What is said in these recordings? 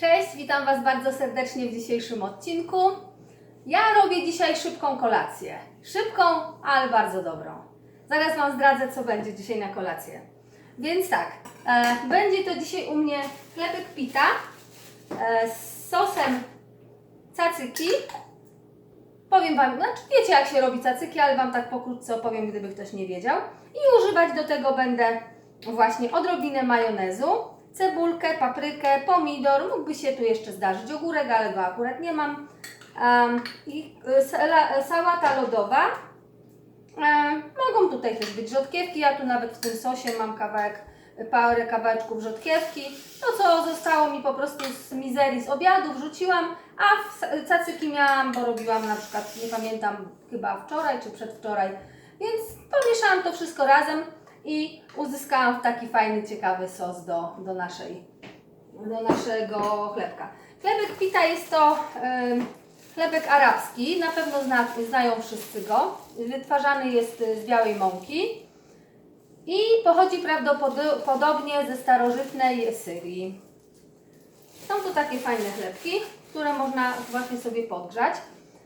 Cześć, witam Was bardzo serdecznie w dzisiejszym odcinku. Ja robię dzisiaj szybką kolację. Szybką, ale bardzo dobrą. Zaraz Wam zdradzę, co będzie dzisiaj na kolację. Więc tak, e, będzie to dzisiaj u mnie chlebek pita e, z sosem cacyki. Powiem Wam, znaczy wiecie jak się robi cacyki, ale Wam tak pokrótce opowiem, gdyby ktoś nie wiedział. I używać do tego będę właśnie odrobinę majonezu, cebulkę, paprykę, pomidor, mógłby się tu jeszcze zdarzyć ogórek, ale go akurat nie mam. Em, I y, sałata lodowa. Em, mogą tutaj też być rzodkiewki, ja tu nawet w tym sosie mam kawałek, parę kawałeczków rzodkiewki. To co zostało mi po prostu z mizerii z obiadu wrzuciłam, a w cacyki miałam, bo robiłam na przykład, nie pamiętam, chyba wczoraj czy przedwczoraj, więc pomieszałam to wszystko razem i uzyskałam taki fajny, ciekawy sos do, do, naszej, do naszego chlebka. Chlebek pita jest to chlebek arabski, na pewno zna, znają wszyscy go. Wytwarzany jest z białej mąki i pochodzi prawdopodobnie ze starożytnej Syrii. Są tu takie fajne chlebki, które można właśnie sobie podgrzać.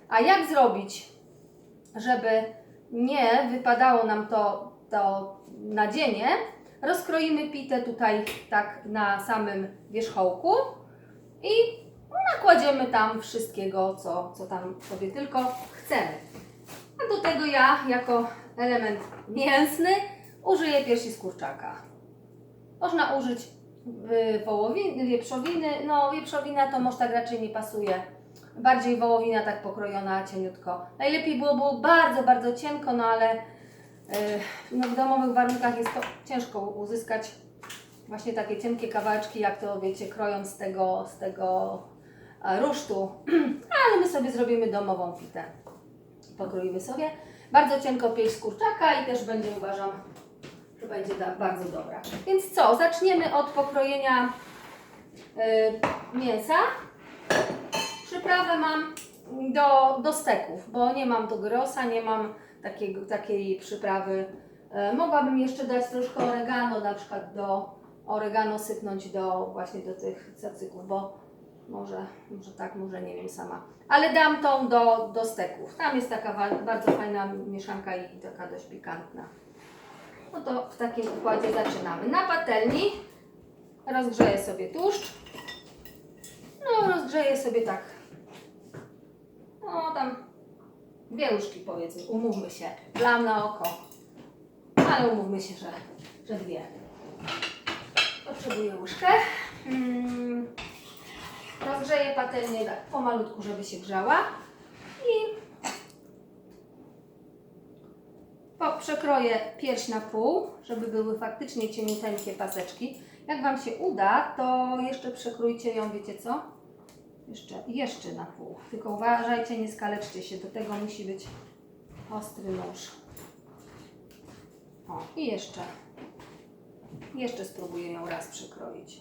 A jak zrobić, żeby nie wypadało nam to, to nadzienie? Rozkroimy pitę tutaj tak na samym wierzchołku i nakładziemy tam wszystkiego, co, co tam sobie tylko chcemy. A do tego ja, jako element mięsny, użyję piersi z kurczaka. Można użyć y, wołowiny, wieprzowiny. No, wieprzowina to może tak raczej nie pasuje. Bardziej wołowina tak pokrojona cieniutko. Najlepiej było, było bardzo, bardzo cienko, no ale no, w domowych warunkach jest to ciężko uzyskać właśnie takie cienkie kawałeczki, jak to wiecie, krojąc z tego, z tego e, rusztu. Ale my sobie zrobimy domową pitę. Pokroimy sobie. Bardzo cienko pieść z kurczaka i też będzie uważam, że będzie bardzo dobra. Więc co, zaczniemy od pokrojenia y, mięsa. Przyprawę mam do, do steków, bo nie mam do grosa, nie mam takiego, takiej przyprawy. E, mogłabym jeszcze dać troszkę oregano, na przykład do oregano sypnąć do właśnie do tych cacyków, bo może, może tak, może nie wiem sama. Ale dam tą do, do steków. Tam jest taka bardzo fajna mieszanka i taka dość pikantna. No to w takim układzie zaczynamy. Na patelni rozgrzeję sobie tłuszcz. No, rozgrzeję sobie tak. No, tam łyżki powiedzmy, umówmy się. Dam na oko. Ale umówmy się, że, że dwie. Potrzebuję łyżkę. Mm. Rozgrzeję patelnię tak pomalutku, żeby się grzała. I przekroję pierś na pół, żeby były faktycznie cieniuteńkie paseczki. Jak Wam się uda, to jeszcze przekrójcie ją, wiecie co? Jeszcze, jeszcze na pół. Tylko uważajcie, nie skaleczcie się. Do tego musi być ostry nóż. O, i jeszcze. Jeszcze spróbuję ją raz przekroić.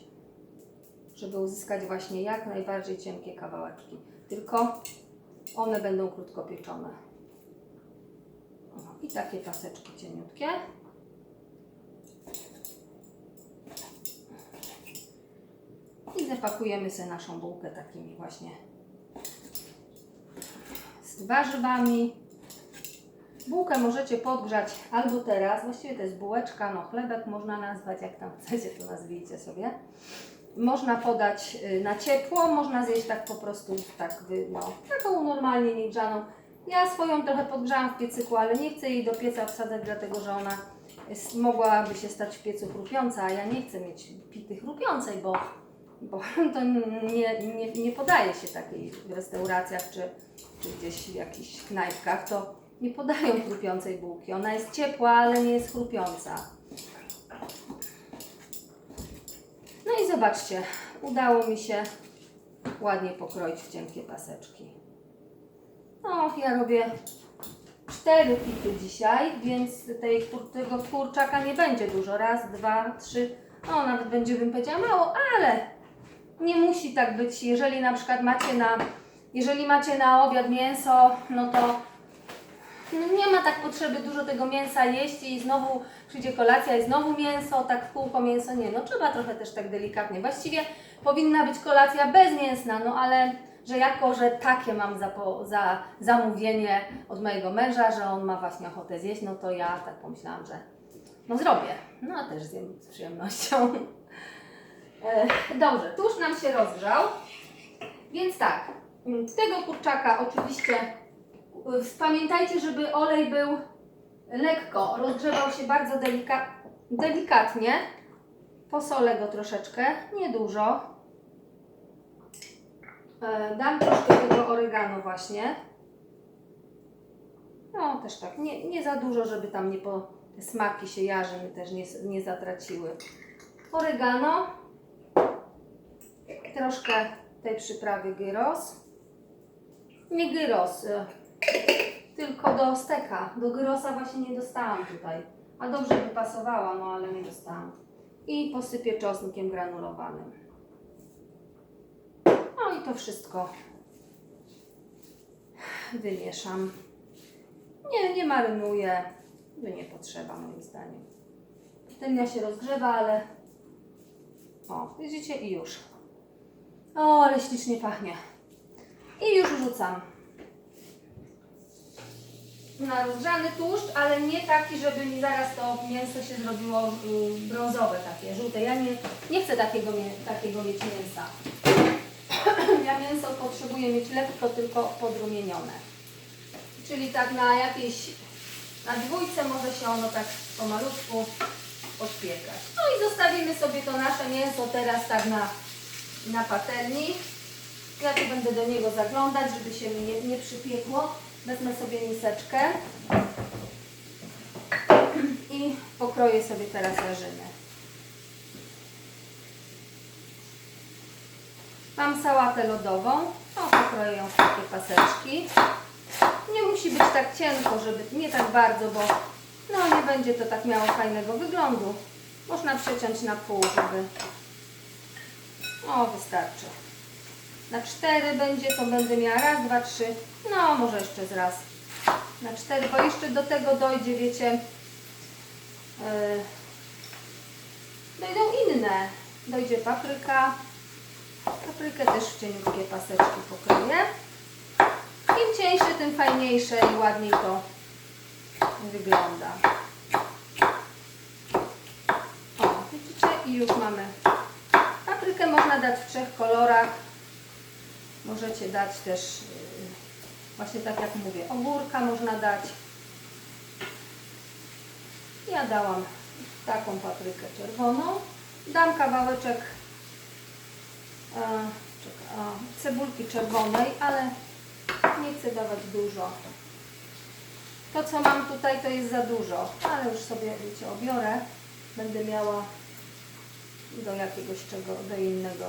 Żeby uzyskać właśnie jak najbardziej cienkie kawałeczki. Tylko one będą krótko pieczone. O, I takie paseczki cieniutkie. I zapakujemy sobie naszą bułkę takimi właśnie z warzywami. Bułkę możecie podgrzać albo teraz, właściwie to jest bułeczka, no chlebek można nazwać, jak tam chcecie, to nazwijcie sobie. Można podać y, na ciepło, można zjeść tak po prostu, tak, wy- no, taką normalnie niegrzaną. Ja swoją trochę podgrzałam w piecyku, ale nie chcę jej do pieca wsadzać, dlatego że ona mogłaby się stać w piecu chrupiąca, a ja nie chcę mieć pity chrupiącej, bo, bo to nie, nie, nie podaje się takiej w restauracjach czy, czy gdzieś w jakichś knajpkach, to nie podają chrupiącej bułki. Ona jest ciepła, ale nie jest chrupiąca. No i zobaczcie, udało mi się ładnie pokroić w cienkie paseczki. No, ja robię cztery pity dzisiaj, więc tej, tego kurczaka nie będzie dużo. Raz, dwa, trzy, no nawet będzie bym powiedziała mało, ale nie musi tak być. Jeżeli na przykład macie na, jeżeli macie na obiad mięso, no to nie ma tak potrzeby dużo tego mięsa jeść i znowu przyjdzie kolacja i znowu mięso, tak w kółko mięso. Nie, no trzeba trochę też tak delikatnie. Właściwie powinna być kolacja bezmięsna, no ale że jako, że takie mam za, za zamówienie od mojego męża, że on ma właśnie ochotę zjeść, no to ja tak pomyślałam, że no zrobię. No a też zjem z przyjemnością. E, Dobrze, tuż nam się rozgrzał. Więc tak, tego kurczaka oczywiście y, pamiętajcie, żeby olej był lekko, rozgrzewał się bardzo delika delikatnie. Posolę go troszeczkę, niedużo. E, Dam troszkę tego oregano właśnie. No też tak, nie, nie za dużo, żeby tam nie po, smaki się jarzyny też nie, nie zatraciły. Oregano. Troszkę tej przyprawy gyros. Nie gyros, y, tylko do steka. Do gyrosa właśnie nie dostałam tutaj. A dobrze by pasowała, no ale nie dostałam. I posypię czosnkiem granulowanym. No i to wszystko wymieszam. Nie, nie marynuję. No nie potrzeba moim zdaniem. Patelnia się rozgrzewa, ale o, widzicie i już. O, ale ślicznie pachnie. I już rzucam. Na rozgrzany tłuszcz, ale nie taki, żeby mi zaraz to mięso się zrobiło y, brązowe, takie żółte. Ja nie, nie chcę takiego, takiego mieć mięsa. ja mięso potrzebuję mieć lekko, tylko podrumienione. Czyli tak na jakiejś, na dwójce może się ono tak pomalutku podpiekać. No i zostawimy sobie to nasze mięso teraz tak na, na patelni. Ja tu będę do niego zaglądać, żeby się mi nie, nie przypiekło. Wezmę sobie miseczkę i pokroję sobie teraz jarzyny. Mam sałatę lodową, no pokroję ją w takie paseczki. Nie musi być tak cienko, żeby nie tak bardzo, bo no nie będzie to tak miało fajnego wyglądu. Można przeciąć na pół, żeby... O, wystarczy. Na cztery będzie, to będę miała raz, dwa, trzy, no może jeszcze z raz. Na cztery, bo jeszcze do tego dojdzie, wiecie, yy, dojdą inne. Dojdzie papryka. Paprykę też w cieniutkie paseczki pokroję. Im cieńsze, tym fajniejsze i ładniej to wygląda. O, widzicie? I już mamy. Paprykę można dać w trzech kolorach. Możecie dać też, yy, właśnie tak jak mówię, ogórka można dać. Ja dałam taką paprykę czerwoną. Dam kawałeczek e, czekaj, o, cebulki czerwonej, ale nie chcę dawać dużo. To co mam tutaj to jest za dużo, ale już sobie wiecie, obiorę. Będę miała do jakiegoś czego, do innego,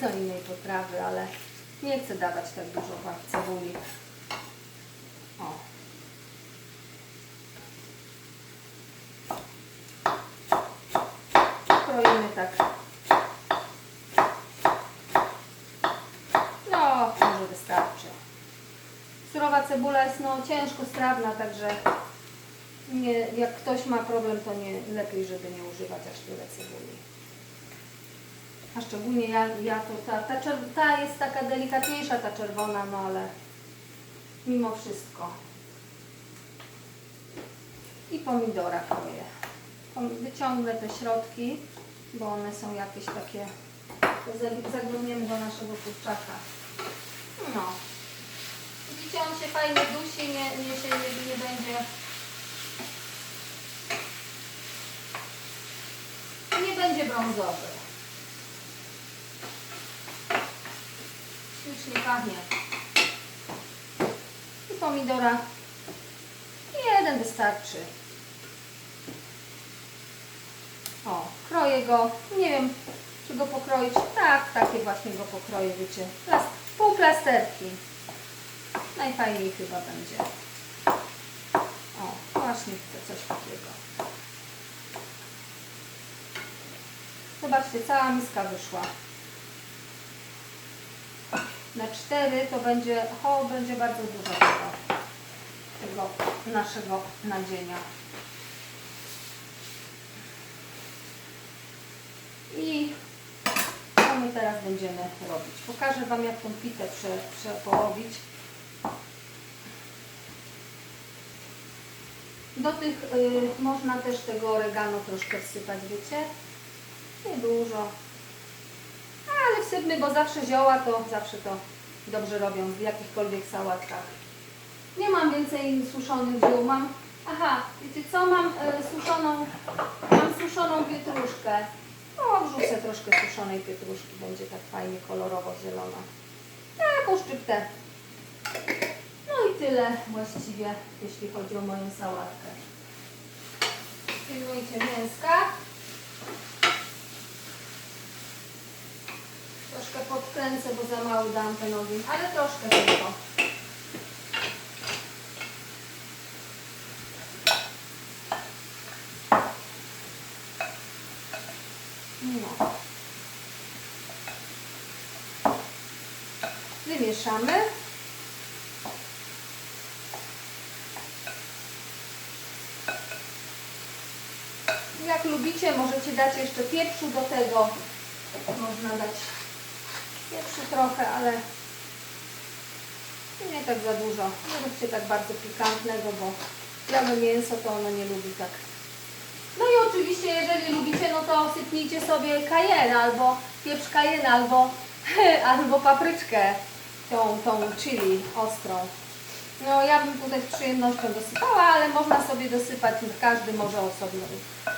do innej potrawy, ale nie chcę dawać tak dużo cebuli. O. Kroimy tak. No, może wystarczy. Surowa cebula jest no ciężko strawna, także nie, jak ktoś ma problem, to nie lepiej, żeby nie używać aż tyle cebuli. A szczególnie ja, ja to ta, ta, ta jest taka delikatniejsza, ta czerwona, no ale mimo wszystko. I pomidora kroję. Wyciągnę te środki, bo one są jakieś takie. Zag- Zaglądniemy do naszego kurczaka. No. Widzicie, on się fajnie dusi, nie, nie, się, nie, nie będzie. Nie będzie brązowy. Pachnie. I pomidora. Jeden wystarczy. O, kroję go. Nie wiem, czy go pokroić. Tak, takie właśnie go pokroję, wiecie. Pół plasterki. Najfajniej chyba będzie. O, właśnie chcę coś takiego. Zobaczcie, cała miska wyszła. Na cztery to będzie, o, będzie bardzo dużo tego. tego naszego nadzienia. I co my teraz będziemy robić? Pokażę Wam, jak tą pitę prze, przepołowić. Do tych y, można też tego oregano troszkę wsypać, wiecie? Niedużo. Ale wsypmy, bo zawsze zioła to zawsze to dobrze robią w jakichkolwiek sałatkach. Nie mam więcej suszonych ziół. Mam, aha, wiecie co? Mam y, suszoną, mam suszoną pietruszkę. No, wrzucę troszkę suszonej pietruszki, będzie tak fajnie kolorowo zielona. Taką szczyptę. No i tyle właściwie, jeśli chodzi o moją sałatkę. Pilnujcie mięska. Troszkę podkręcę, bo za mały dam ten ogień, ale troszkę tylko. No. Wymieszamy. Jak lubicie, możecie dać jeszcze pieprzu do tego. Można dać pieprzu trochę, ale nie tak za dużo. Nie róbcie tak bardzo pikantnego, bo białe mięso to ono nie lubi tak. No i oczywiście, jeżeli lubicie, no to sypnijcie sobie cayenne albo pieprz cayenne, albo, albo papryczkę, tą, tą chili ostrą. No ja bym tutaj z przyjemnością dosypała, ale można sobie dosypać, każdy może osobno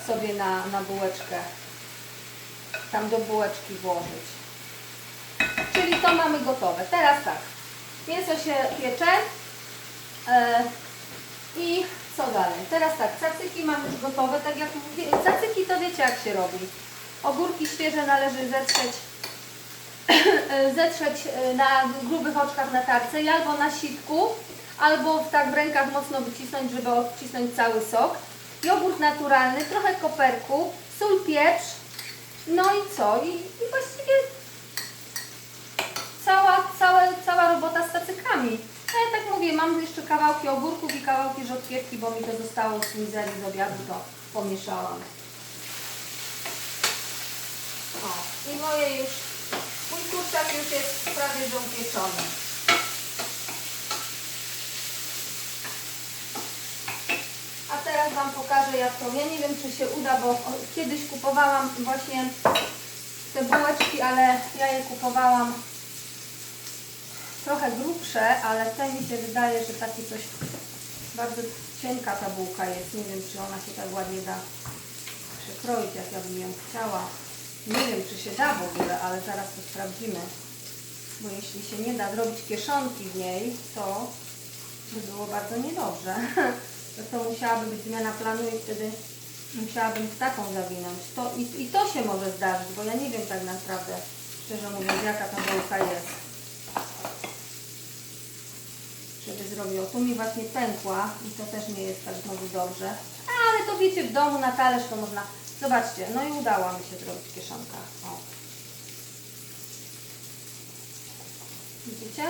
sobie na, na bułeczkę, tam do bułeczki włożyć. Czyli to mamy gotowe. Teraz tak, mięso się piecze e, i co dalej? Teraz tak, cacyki mam już gotowe, tak jak mówię, cacyki to wiecie jak się robi. Ogórki świeże należy zetrzeć zetrzeć e, na grubych oczkach na tarce i albo na sitku, albo tak w rękach mocno wycisnąć, żeby odcisnąć cały sok. Jogurt naturalny, trochę koperku, sól, pieprz, no i co? I, i właściwie cała, cała, cała robota z cacykami. No ja tak mówię, mam jeszcze kawałki ogórków i kawałki rzodkiewki, bo mi to zostało z mizerii z obiadu, to pomieszałam. O, i moje już, mój kurczak już jest prawie że upieczony. A teraz Wam pokażę jak to, ja nie wiem czy się uda, bo kiedyś kupowałam właśnie te bułeczki, ale ja je kupowałam trochę grubsze, ale te mi się wydaje, że taki coś bardzo cienka ta bułka jest. Nie wiem, czy ona się tak ładnie da przekroić, jak ja bym ją chciała. Nie wiem, czy się da w ogóle, ale zaraz to sprawdzimy. Bo jeśli się nie da zrobić kieszonki w niej, to by było bardzo niedobrze. To, to musiałaby być zmiana planu i wtedy musiałabym w taką zawinąć. To, i, I to się może zdarzyć, bo ja nie wiem tak naprawdę, szczerze mówiąc, jaka ta bułka jest. Żeby zrobiło. Tu mi właśnie pękła i to też nie jest tak znowu dobrze. Ale to wiecie, w domu na talerz to można... Zobaczcie, no i udało mi się zrobić kieszonka. O. Widzicie?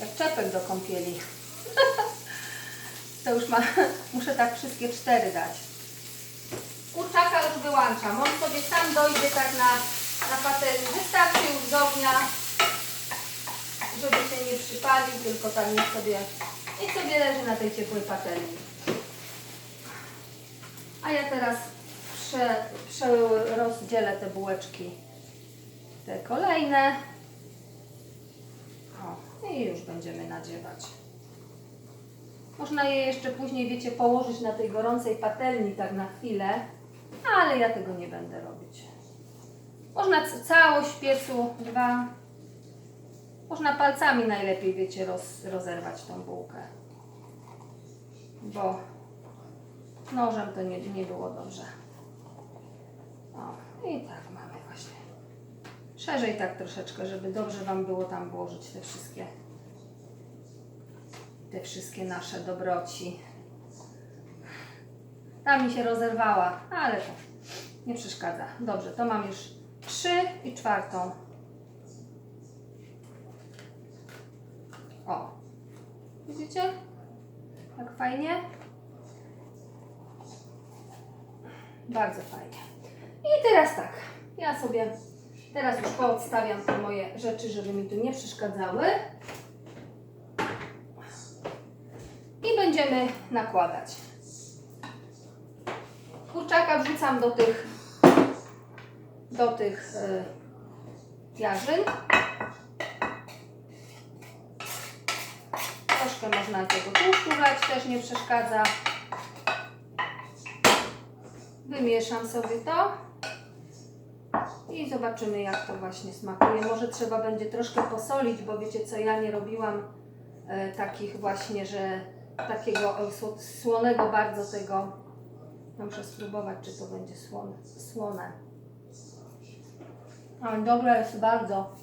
Jak czepek do kąpieli. To już ma, muszę tak wszystkie cztery dać. Kurczaka już wyłączam. On sobie sam dojdzie tak na, na patelni. Wystarczy już z ognia, żeby się nie przypalił, tylko tak niech sobie, niech sobie leży na tej ciepłej patelni. A ja teraz prze, przerozdzielę te bułeczki, te kolejne. O, i już będziemy nadziewać. Można je jeszcze później, wiecie, położyć na tej gorącej patelni tak na chwilę, ale ja tego nie będę robić. Można całość piecu, dwa. Można palcami najlepiej, wiecie, roz, rozerwać tą bułkę. Bo nożem to nie, nie było dobrze. O, i tak mamy właśnie. Szerzej tak troszeczkę, żeby dobrze Wam było tam włożyć te wszystkie te wszystkie nasze dobroci. Ta mi się rozerwała, ale to nie przeszkadza. Dobrze, to mam już trzy i czwartą. O, widzicie? Tak fajnie. Bardzo fajnie. I teraz tak, ja sobie teraz już poodstawiam te moje rzeczy, żeby mi tu nie przeszkadzały. I będziemy nakładać. Kurczaka wrzucam do tych do tych y, jarzyn. Troszkę można tego tłuszczu wlać, też nie przeszkadza. Wymieszam sobie to i zobaczymy jak to właśnie smakuje. Może trzeba będzie troszkę posolić, bo wiecie co, ja nie robiłam e, takich właśnie, że takiego e, sło- słonego bardzo tego. Muszę spróbować, czy to będzie słone. słone. Ale dobre jest bardzo.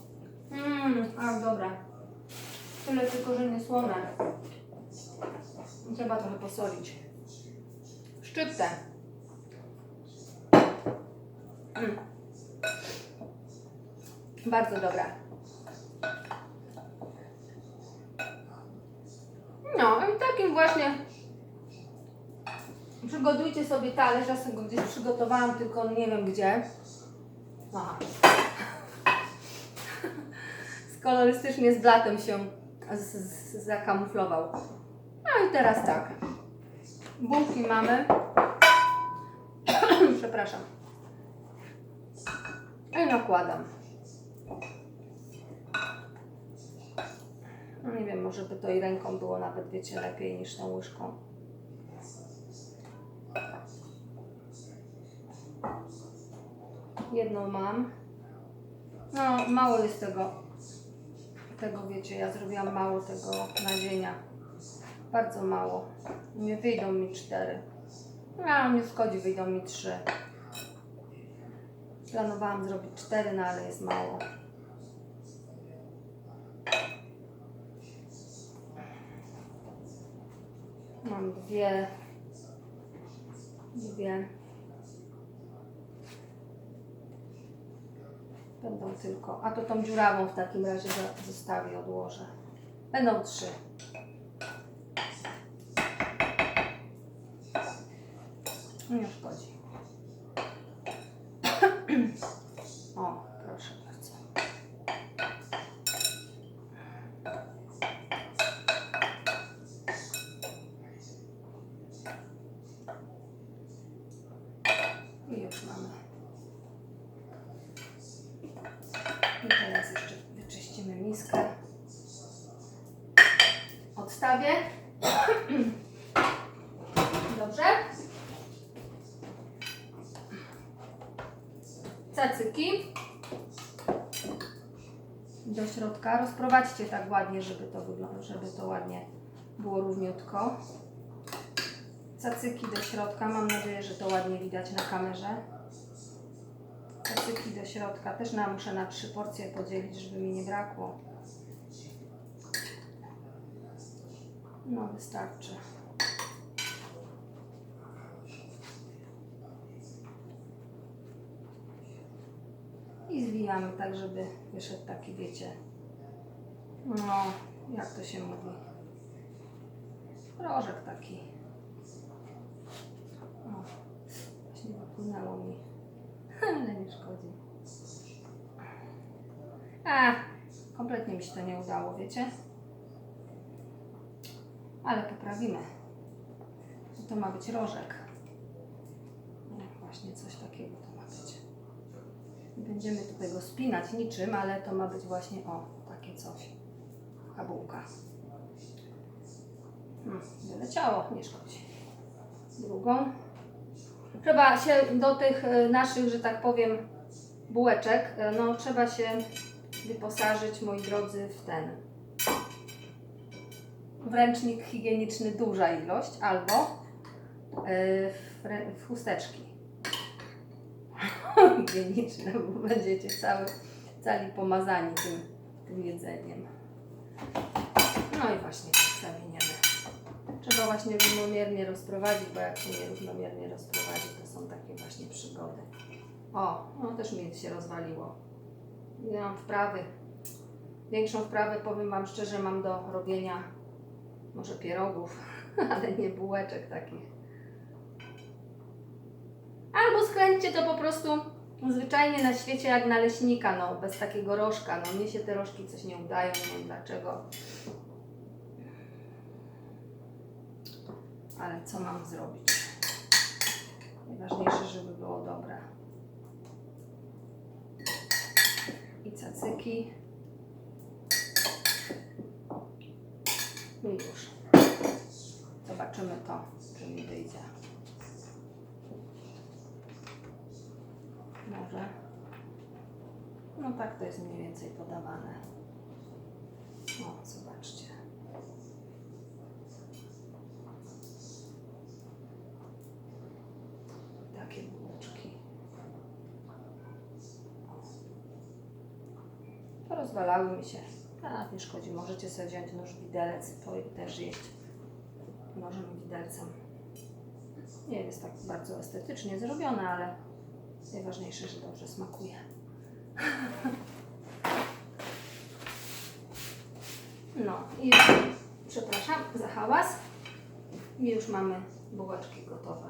Mmm, ale dobre. Tyle tylko, że nie słone. Trzeba trochę posolić. Szczyptę. Bardzo dobre. No i takim właśnie przygotujcie sobie talerz. Ja sobie go gdzieś przygotowałam, tylko nie wiem gdzie. Aha. Z kolorystycznie z blatem się zakamuflował. No i teraz tak. Bułki mamy. Przepraszam. I nakładam. No nie wiem, może by to i ręką było nawet, wiecie, lepiej niż tą łyżką. Jedną mam. No, mało jest tego. Tego wiecie, ja zrobiłam mało tego nadzienia. Bardzo mało. Nie wyjdą mi cztery. No, nie szkodzi, wyjdą mi trzy. Planowałam zrobić cztery, no ale jest mało. Mam dwie. Dwie. Będą tylko. A to tą dziurawą w takim razie zostawię, odłożę. Będą trzy. Nie szkodzi. O, proszę bardzo. I już mamy. I teraz jeszcze wyczyścimy miskę. Odstawię. Dobrze. Cacyki. Do środka. Rozprowadźcie tak ładnie, żeby to wyglądało, żeby to ładnie było równiutko. Cacyki do środka. Mam nadzieję, że to ładnie widać na kamerze. Cacyki do środka. Też na, muszę na trzy porcje podzielić, żeby mi nie brakło. No, wystarczy. I zwijamy tak, żeby wyszedł taki, wiecie, no, jak to się mówi, rożek taki. O, właśnie wypłynęło mi, ale nie szkodzi. A, kompletnie mi się to nie udało, wiecie? Ale poprawimy. To ma być rożek. No, właśnie coś takiego to ma być. Będziemy tutaj go spinać niczym, ale to ma być właśnie o, takie coś. Kabułka. Hmm, wyleciało, nie szkodzi. Drugą. Trzeba się do tych e, naszych, że tak powiem, bułeczek, e, no trzeba się wyposażyć, moi drodzy, w ten w ręcznik higieniczny duża ilość albo w, rę- w chusteczki higieniczne, bo będziecie cały, cali pomazani tym, tym jedzeniem. No i właśnie tak zamieniamy. Trzeba właśnie równomiernie rozprowadzić, bo jak się nierównomiernie rozprowadzi, to są takie właśnie przygody. O, no też mi się rozwaliło. Nie mam wprawy. Większą wprawę, powiem Wam szczerze, mam do robienia może pierogów. ale nie bułeczek takich. Albo skręćcie to po prostu zwyczajnie na świecie jak naleśnika, no bez takiego rożka. No mnie się te rożki coś nie udają, nie wiem dlaczego. Ale co mam zrobić? Najważniejsze, żeby było dobre. I cacyki. I już. Zobaczymy to, czy mi wyjdzie. Może. No tak to jest mniej więcej podawane. O, zobaczcie. Takie bułeczki. Porozwalały mi się. A, nie szkodzi. Możecie sobie wziąć nóż widelec, to też jeść nożem widelcem. Nie jest tak bardzo estetycznie zrobione, ale najważniejsze, że dobrze smakuje. No i przepraszam za hałas. I już mamy bułeczki gotowe.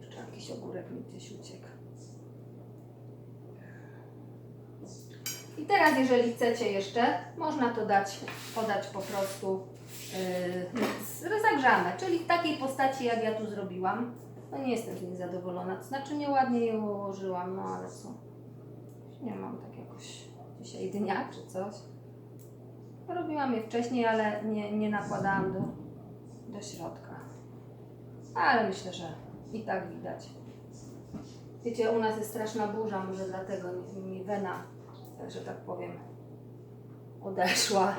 Jeszcze jakiś ogórek mi gdzieś uciekł. I teraz, jeżeli chcecie jeszcze, można to dać, podać po prostu yy, zagrzane, czyli w takiej postaci, jak ja tu zrobiłam. No nie jestem z niej zadowolona, to znaczy nieładnie je ułożyłam, no ale co? Nie mam tak jakoś dzisiaj dnia czy coś. Robiłam je wcześniej, ale nie, nie nakładałam do, do środka. Ale myślę, że i tak widać. Wiecie, u nas jest straszna burza, może dlatego mi, wena, że tak powiem, odeszła.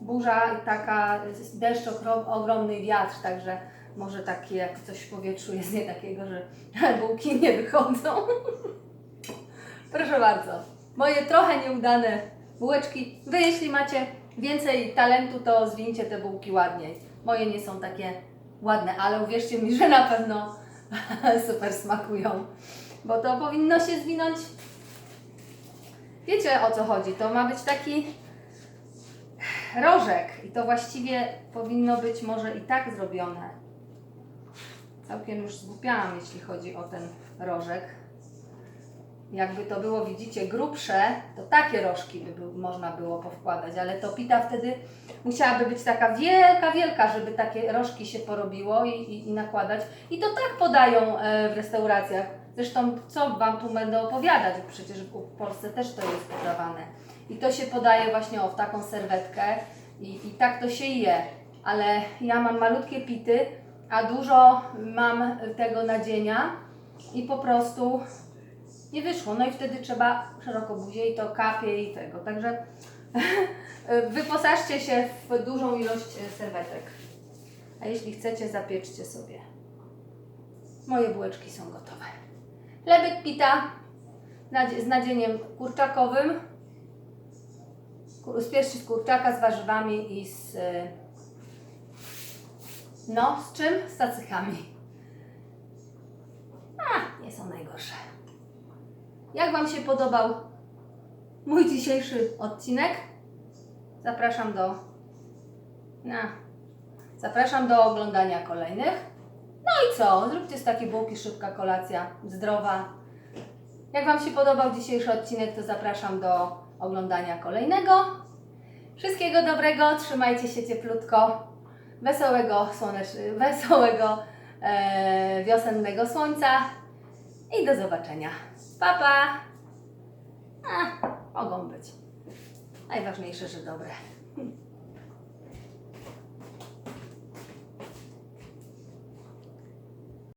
Burza i taka, deszcz, ogromny wiatr, także może takie, jak coś w powietrzu jest nie takiego, że bułki nie wychodzą. Proszę bardzo, moje trochę nieudane bułeczki. Wy jeśli macie więcej talentu, to zwincie te bułki ładniej. Moje nie są takie ładne, ale uwierzcie mi, że na pewno super smakują. Bo to powinno się zwinąć. Wiecie o co chodzi? To ma być taki rożek i to właściwie powinno być może i tak zrobione. Całkiem już zgłupiałam, jeśli chodzi o ten rożek. Jakby to było, widzicie, grubsze, to takie rożki by można było powkładać, ale to pita wtedy musiałaby być taka wielka, wielka, żeby takie rożki się porobiło i, i, i nakładać. I to tak podają e, w restauracjach. Zresztą co Wam tu będę opowiadać, przecież w Polsce też to jest podawane. I to się podaje właśnie o w taką serwetkę i, i tak to się je. Ale ja mam malutkie pity, a dużo mam tego nadzienia i po prostu nie wyszło. No i wtedy trzeba szeroko buzię i to kapie i tego. Także wyposażcie się w dużą ilość serwetek. A jeśli chcecie, zapieczcie sobie. Moje bułeczki są gotowe. Chlebek pita z nadzieniem kurczakowym. Kur- Z piersi kurczaka, z warzywami i z... No, z czym? Z cacykami. A, nie są najgorsze. Jak Wam się podobał mój dzisiejszy odcinek? Zapraszam do. Na. Zapraszam do oglądania kolejnych. No i co? Zróbcie z takiej bułki szybka kolacja, zdrowa. Jak Wam się podobał dzisiejszy odcinek, to zapraszam do oglądania kolejnego. Wszystkiego dobrego, trzymajcie się cieplutko, wesołego, słonecz- wesołego e, wiosennego słońca i do zobaczenia. Pa, pa! A, mogą być. Najważniejsze, że dobre.